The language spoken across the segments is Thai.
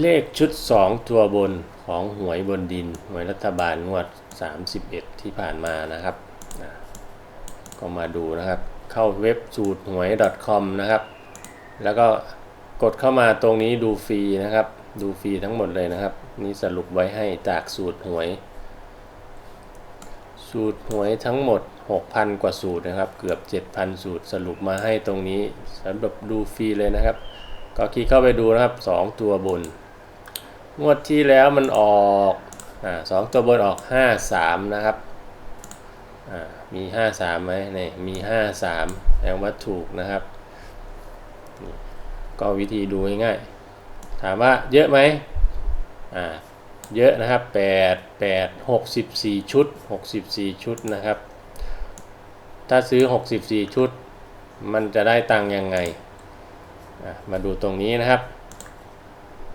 เลขชุด 2 ตัวบนของหวยบนดิน หวยรัฐบาลงวด 31 ที่ผ่านมานะครับ ก็มาดูนะครับ เข้าเว็บสูตรหวย .com นะครับ แล้วก็กดเข้ามาตรงนี้ดูฟรีนะครับ ดูฟรีทั้งหมดเลยนะครับ นี่สรุปไว้ให้จากสูตรหวย สูตรหวยทั้งหมด 6,000 กว่าสูตรนะครับ เกือบ 7,000 สูตรสรุปมาให้ตรงนี้สำหรับดูฟรีเลยนะครับ ก็คลิกเข้าไปดูนะครับ 2 ตัวบน งวดที่แล้วมันออกอสองตัวบนออก 53 นะครับอ่ามี 53ไหมนี่มี 53แปลว่าถูกนะครับ ก็วิธีดูง่ายๆ ถามว่าเยอะไหมเยอะนะครับ 8 8 64 ชุด 64 ชุดนะครับ ถ้าซื้อ 64 ชุด มันจะได้ตังค์ยังไง มาดูตรงนี้นะครับ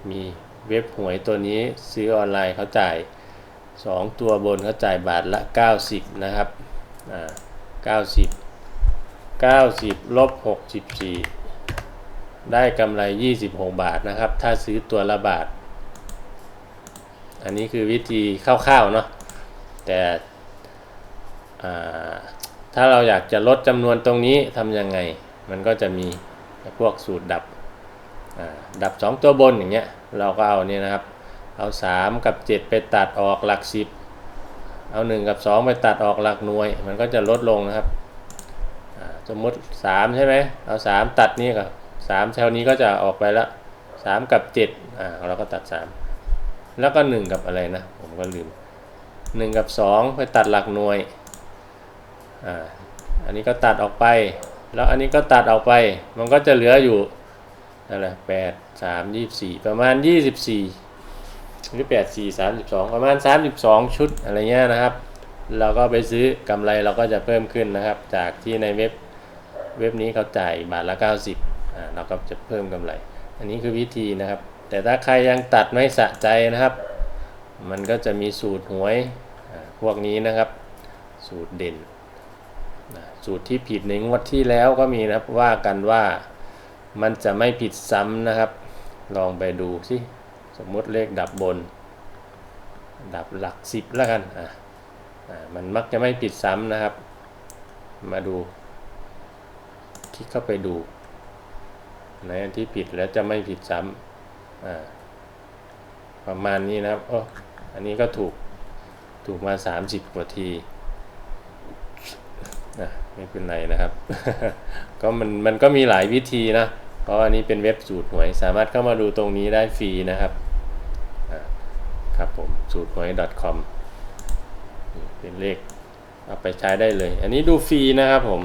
มีเว็บหวยตัวนี้ซื้อออนไลน์เขาจ่าย 2 ตัวบนเขาจ่ายบาทละ 90 นะครับอ่า90 90ลบ64 ได้กำไร 26 บาทนะครับ ถ้าซื้อตัวละบาท อันนี้คือวิธีคร่าวๆเนาะแต่ถ้าเราอยากจะลดจำนวนตรงนี้ทำยังไง มันก็จะมี พวกสูตรดับดับ 2 ตัวบนอย่างเงี้ยเราก็เอาเนี่ยนะครับ เอา 3 กับ 7 ไปตัดออกหลัก 10 เอา 1 กับ 2 ไปตัดออกหลักหน่วย มันก็จะลดลงนะครับสมมติ 3 ใช่ไหมเอา 3 ตัดนี่กับ3แถวนี้ก็จะออกไปละ 3 กับ7อ่าเราก็ตัด 3 แล้วก็ 1 กับอะไรนะ ผมก็ลืม 1 กับ 2 ไปตัดหลักหน่วยอ่าอันนี้ก็ตัดออกไป แล้วอันนี้ก็ตัดออกไป มันก็จะเหลืออยู่นั่นแหละแปดสามยี่สี่ประมาณยี่สิบสี่หรือแปดสี่สามสิบสองประมาณสามสิบสองชุดอะไรเงี้ยนะครับ เราก็ไปซื้อกำไรเราก็จะเพิ่มขึ้นนะครับ จากที่ในเว็บเว็บนี้เขาจ่ายบาทละ90อ่าเราก็จะเพิ่มกำไร อันนี้คือวิธีนะครับ แต่ถ้าใครยังตัดไม่สะใจนะครับ มันก็จะมีสูตรหวยพวกนี้นะครับ สูตรเด่น สูตรที่ผิดในงวดที่แล้วก็มีนะครับว่ากันว่ามันจะไม่ผิดซ้ำนะครับ ลองไปดูสิสมมติเลขดับบน ดับหลักสิบแล้วกันอะมันมักจะไม่ผิดซ้ำนะครับ มาดู คลิกเข้าไปดู ในอันที่ผิดแล้วจะไม่ผิดซ้ำอ่าประมาณนี้นะครับอ้อันนี้ก็ถูกถูกมา 30กว่าที นะไม่เป็นไรนะครับ ก็มันมันก็มีหลายวิธีนะเพราะอันนี้เป็นเว็บสูตรหวย สามารถเข้ามาดูตรงนี้ได้ฟรีนะครับครับผมสูตรหวย .com เป็นเลขเอาไปใช้ได้เลย อันนี้ดูฟรีนะครับผม